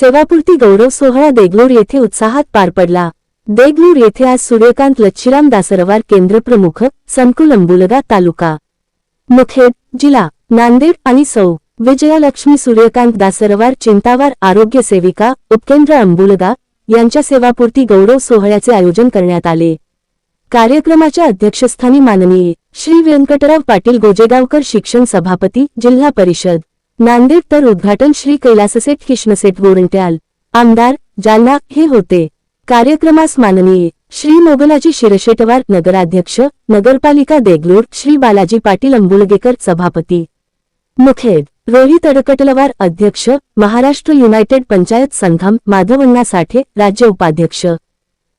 सेवापूर्ती गौरव सोहळा देगलूर येथे उत्साहात पार पडला. देगलूर येथे आज सूर्यकांत लच्छीराम दासरवार केंद्रप्रमुख संकुल अंबुलगा तालुका. मुखेड जिल्हा नांदेड आणि सौ. विजयालक्ष्मी सूर्यकांत दासरवार चिंतावार आरोग्य सेविका उपकेंद्र अंबुलगा यांच्या सेवापूर्ती गौरव सोहळ्याचे आयोजन करण्यात आले. कार्यक्रमाच्या अध्यक्षस्थानी माननीय श्री व्यंकटराव पाटील गोजेगावकर शिक्षण सभापती जिल्हा परिषद. नांदेड तर उद्घाटन श्री कैलाससेठ किष्णसेठ गोरंट्याल आमदार जालना हे होते. कार्यक्रमास माननीय श्री मोगलाजी शिरशेटवार नगराध्यक्ष नगरपालिका देगलूर श्री बालाजी पाटील अंबुलगेकर सभापती. मुखेड रोहित अडकटलवार अध्यक्ष महाराष्ट्र युनायटेड पंचायत संघम माधवण्णा साठे राज्य उपाध्यक्ष.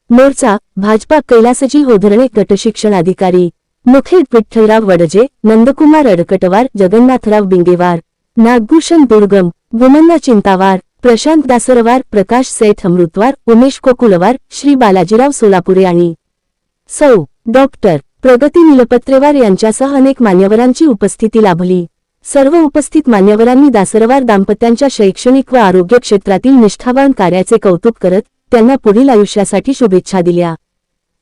मोर्चा भाजपा कैलासजी होधरणे गटशिक्षणाधिकारी मुखेड विठ्ठलराव वडजे नंदकुमार अडकटवार जगन्नाथराव बिंगेवार. नागभूषण दुर्गम गुमन्ना चिंतावार प्रशांत दासरवार प्रकाश सेठ अमृतवार उमेश कोकुलवार श्री बालाजीराव सोलापुरे आणि सौ डॉक्टर प्रगती निलपत्रेवार यांच्यासह अनेक मान्यवरांची उपस्थिती लाभली. सर्व उपस्थित मान्यवरांनी दासरवार दाम्पत्यांच्या शैक्षणिक व आरोग्य क्षेत्रातील निष्ठावान कार्याचे कौतुक करत त्यांना पुढील आयुष्यासाठी शुभेच्छा दिल्या.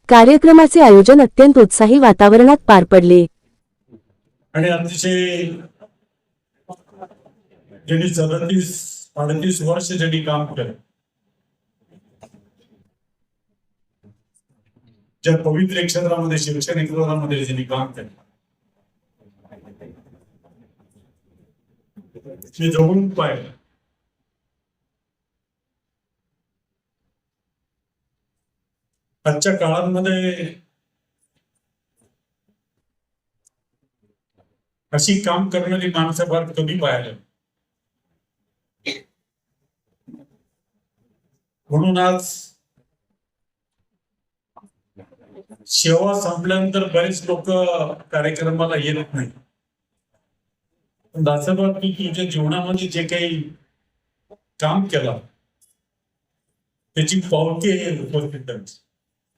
कार्यक्रमाचे आयोजन अत्यंत उत्साही वातावरणात पार पडले. आणि अतिशय ज्यांनी सदतीस अडतीस वर्ष ज्यांनी काम केलं ज्या पवित्र क्षेत्रामध्ये शिक्षण क्षेत्रामध्ये ज्यांनी काम केलं. मी जवळून पाहिलं. आजच्या काळामध्ये अशी काम करणारी माणसं फार कमी पाहायला म्हणून आज सेवा संपल्यानंतर बरेच लोक कार्यक्रमाला येत नाही पण तू तुझ्या जीवनामध्ये जे काही काम केलं त्याची पावती आहे उपस्थित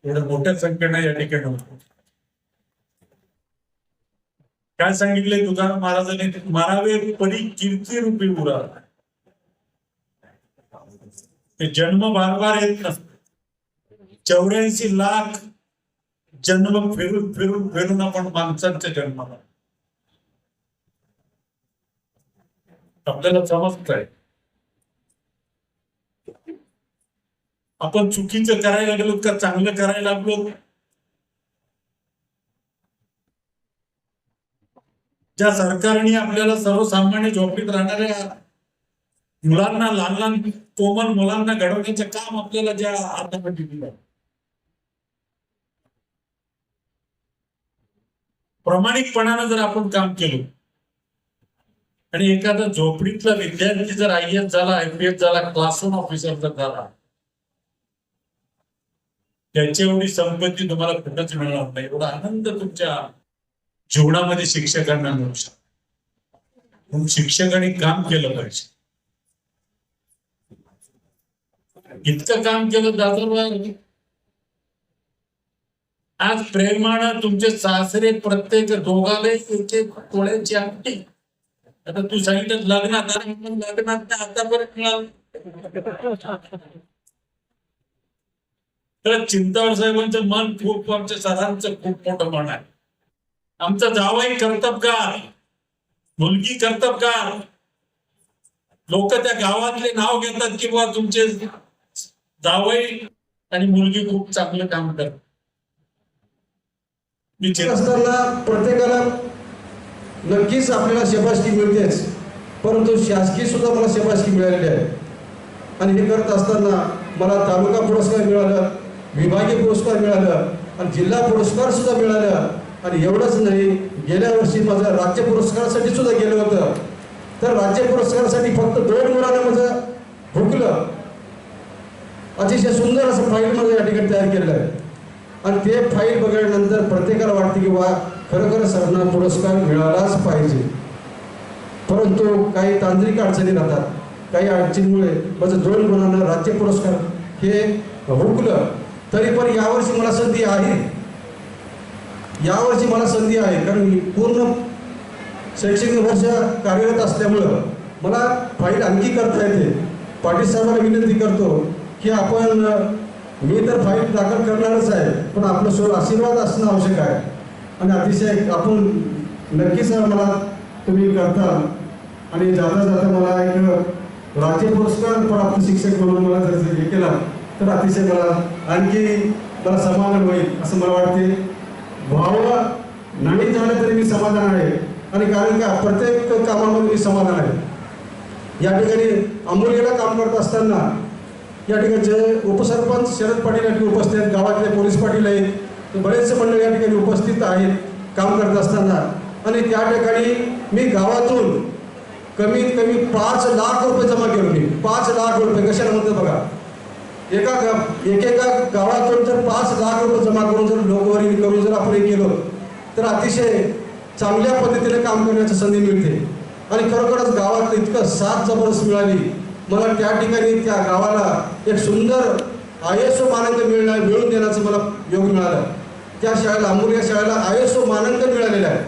एवढ्या मोठ्या संख्येने या ठिकाणी होतो. काय सांगितले तुकाराम महाराजांनी? मारावे परी कीर्ती रूपी उरा जन्म बार बार येत नसत. चौऱ्याऐंशी लाख जन्म फिरून फिरून फिरून आपण माणसांच्या जन्माला. आपल्याला समजत आहे आपण चुकीचं करायला लागलो का चांगलं करायला लागलो? ज्या सरकारने आपल्याला सर्वसामान्य झोपडीत राहणाऱ्या मुलांना लहान लहान कोमल मुलांना घडवण्याचं काम आपल्याला ज्या हातामध्ये दिलं प्रामाणिकपणानं जर आपण काम केलं आणि एखादा झोपडीतला विद्यार्थी जर आय एस झाला आय पी एस झाला क्लासरूम ऑफिसर जर झाला त्याची एवढी संपत्ती तुम्हाला कुठंच मिळणार नाही. एवढा आनंद तुमच्या जीवनामध्ये शिक्षकांना मिळू शकतो. म्हणून शिक्षकांनी काम केलं पाहिजे. इतकं काम केलं जातं आज प्रेमानं तुमचे सासरे प्रत्येक दोघाले एक आमटी आता तू सांगितलं लग्नात लग्नात आतापर्यंत मिळालं. तर चिंतावर साहेबांचं मन खूप आमच्या सरांचं खूप मोठं मन आहे. आमचा जावई कर्तबगार मुलगी कर्तबगार लोक त्या गावातले नाव घेतात किंवा तुमचे जावई आणि मुलगी खूप चांगलं काम करत असताना प्रत्येकाला नक्कीच आपल्याला शबासकी मिळतेच परंतु शासकीय सुद्धा मला शबासकी मिळालेली आहे. आणि हे करत असताना मला तालुका पुरस्कार मिळाला विभागीय पुरस्कार मिळाला आणि जिल्हा पुरस्कार सुद्धा मिळाला. आणि एवढंच नाही गेल्या वर्षी माझं राज्य पुरस्कारासाठी सुद्धा गेलं होतं. तर राज्य पुरस्कारासाठी फक्त दोन मुलांना माझं हुकलं अतिशय सुंदर असं फाईल माझं या ठिकाणी तयार केलेलं आहे. आणि ते फाईल बघितल्यानंतर प्रत्येकाला वाटते की वा खरोखर सरांना पुरस्कार मिळालाच पाहिजे. परंतु काही तांत्रिक अडचणी राहतात. काही अडचणीमुळे माझं दोन गुणांना राज्य पुरस्कार हे हुकलं. तरी पण यावर्षी मला संधी आहे. यावर्षी मला संधी आहे. कारण मी पूर्ण शैक्षणिक वर्ष कार्यरत असल्यामुळं मला फाईल आणखी करता येते. पाटील साहेबांना विनंती करतो की आपण मी तर फाईल दाखल करणारच आहे पण आपलं सोड आशीर्वाद असणं आवश्यक आहे. आणि अतिशय आपण नक्कीच मला तुम्ही करता. आणि जाता जाता मला एक राज्य पुरस्कार प्राप्त शिक्षक म्हणून मला जर हे केला तर अतिशय मला आणखी मला समाधान होईल असं मला वाटते. व्हावं नाही झालं तरी मी समाधान आहे. आणि कारण का? प्रत्येक कामामध्ये मी समाधान आहे. या ठिकाणी अंबोलीला काम करत असताना या ठिकाणी उपसरपंच शरद पाटील या ठिकाणी उपस्थित आहेत. गावातले पोलीस पाटील आहेत. बरेचसे मंडळ या ठिकाणी उपस्थित आहेत काम करत असताना. आणि त्या ठिकाणी मी गावातून कमीत कमी पाच लाख रुपये जमा केले पाच लाख रुपये. कशाला म्हणतात बघा? एका गा- एकेका गावातून जर पाच लाख रुपये जमा करून जर लोकवारी करून जर आपण हे केलं तर अतिशय चांगल्या पद्धतीने काम करण्याची संधी मिळते. आणि खरोखरच गावात इतकं साथ जबरदस्त मिळाली. मला त्या ठिकाणी त्या गावाला एक सुंदर आय एस ओ मानांकन मिळणार मिळवून देण्याचं मला योग मिळालं. त्या शाळेला अमूल या शाळेला आय एस ओ मानांकन मिळालेलं आहे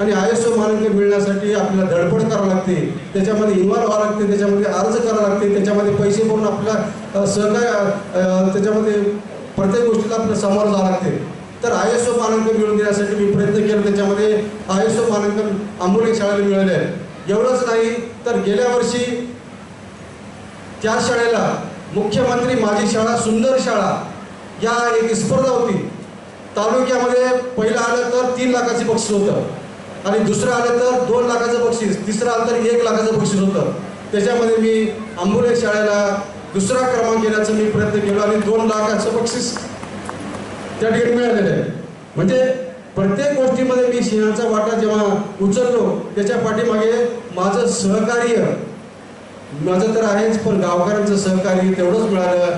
आणि आय एस ओ मानांकन मिळण्यासाठी आपल्याला धडपड करावं लागते. त्याच्यामध्ये इन्व्हॉल्व व्हावं लागते त्याच्यामध्ये अर्ज करावं लागते त्याच्यामध्ये पैसे भरून आपला सहकार्य त्याच्यामध्ये प्रत्येक गोष्टीला आपल्याला सामोरं जावं लागते. तर आय एस ओ मानांकन मिळवून देण्यासाठी मी प्रयत्न केला. त्याच्यामध्ये आय एस ओ मानांकन आंबोली शाळेला मिळाले आहे एवढंच नाही तर गेल्या वर्षी त्या शाळेला मुख्यमंत्री माझी शाळा सुंदर शाळा या एक स्पर्धा होती. तालुक्यामध्ये पहिलं आलं तर तीन लाखाचं बक्षीस होतं आणि दुसरं आलं तर दोन लाखाचं बक्षीस तिसरं आलं तर एक लाखाचं बक्षीस होतं. त्याच्यामध्ये मी आंबुले शाळेला दुसरा क्रमांक घेण्याचा मी प्रयत्न केला आणि दोन लाखाचं बक्षीस त्या ठिकाणी मिळालेलं आहे. म्हणजे प्रत्येक गोष्टीमध्ये मी सिंहाचा वाटा जेव्हा उचललो त्याच्या पाठीमागे माझं सहकार्य माझं तर आहेच पण गावकऱ्यांचं सहकार्य तेवढंच मिळालं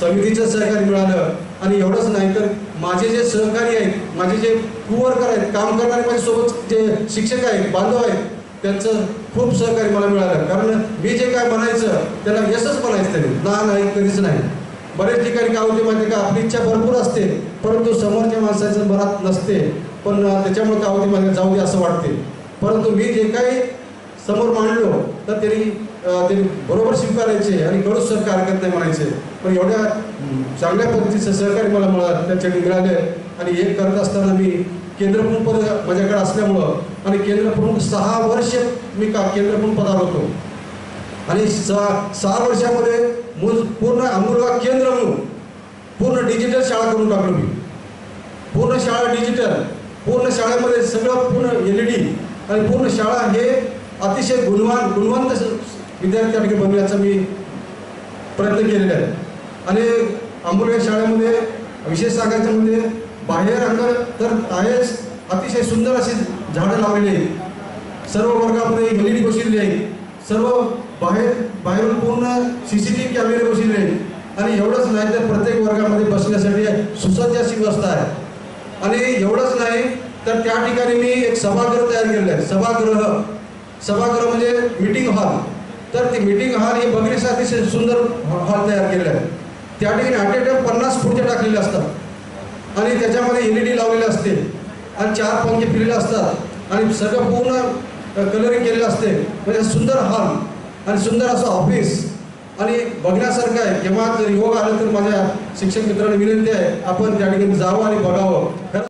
समितीचं सहकार्य मिळालं आणि एवढंच नाही तर माझे जे सहकारी आहेत माझे जे कुवर्कर आहेत काम करणारे माझ्यासोबत जे शिक्षक आहेत बांधव आहेत त्यांचं खूप सहकार्य मला मिळालं. कारण मी जे काय म्हणायचं त्याला यशच म्हणायचं त्यांनी ना नाही कधीच नाही. बरेच ठिकाणी काय होते माहिती का? आपली इच्छा भरपूर असते परंतु समोरच्या माणसाचं मनात नसते. पण त्याच्यामुळे काय होते माहिती जाऊ दे असं वाटते. परंतु मी जे काही समोर मांडलो तर त्यांनी ते त्यांनी बरोबर स्वीकारायचे आणि कडूच सरकार हरकत नाही म्हणायचे. पण एवढ्या चांगल्या पद्धतीचं सहकार्य मला मिळालं त्यांच्या मिळाले. आणि हे करत असताना मी केंद्रप्रमुख पद माझ्याकडे असल्यामुळं आणि केंद्रप्रमुख सहा वर्ष मी का केंद्रप्रमुख पदावर होतो आणि सहा सहा वर्षामध्ये मूल पूर्ण अमूलगा केंद्र म्हणून पूर्ण डिजिटल शाळा करून टाकलो मी. पूर्ण शाळा डिजिटल पूर्ण शाळेमध्ये सगळं पूर्ण एल ई डी आणि पूर्ण शाळा हे अतिशय गुणवान गुणवंत विद्यार्थी त्या ठिकाणी बनवण्याचा मी प्रयत्न केलेला आहे आणि आंबोली शाळेमध्ये विशेष सांगायचं म्हणजे बाहेर अंगण तर आहेच अतिशय सुंदर अशी झाडं लावलेली आहेत. सर्व वर्गामध्ये एल ई डी बसवलेली आहे. सर्व बाहेर बाहेरून पूर्ण सी सी टी व्ही कॅमेरे बसवलेले आहेत. आणि एवढंच नाही तर प्रत्येक वर्गामध्ये बसण्यासाठी सुसज्ज अशी व्यवस्था आहे. आणि एवढंच नाही तर त्या ठिकाणी मी एक सभागृह तयार केलेलं आहे. सभागृह. सभागृह म्हणजे मीटिंग हॉल तर ती मीटिंग हॉल हे बघण्यासाठी अतिशय सुंदर हॉल तयार केलेला आहे. त्या ठिकाणी अट टाइम पन्नास खुर्च्या टाकलेल्या असतात. आणि त्याच्यामध्ये एल ई डी लावलेले असते. आणि चार पंखे फिरलेले असतात. आणि सगळं पूर्ण कलरिंग केलेलं असते. म्हणजे सुंदर हॉल आणि सुंदर असं ऑफिस आणि बघण्यासारखं आहे. केव्हा जर योग आलं तर माझ्या शिक्षक मित्रांना विनंती आहे आपण त्या ठिकाणी जावं आणि बघावं.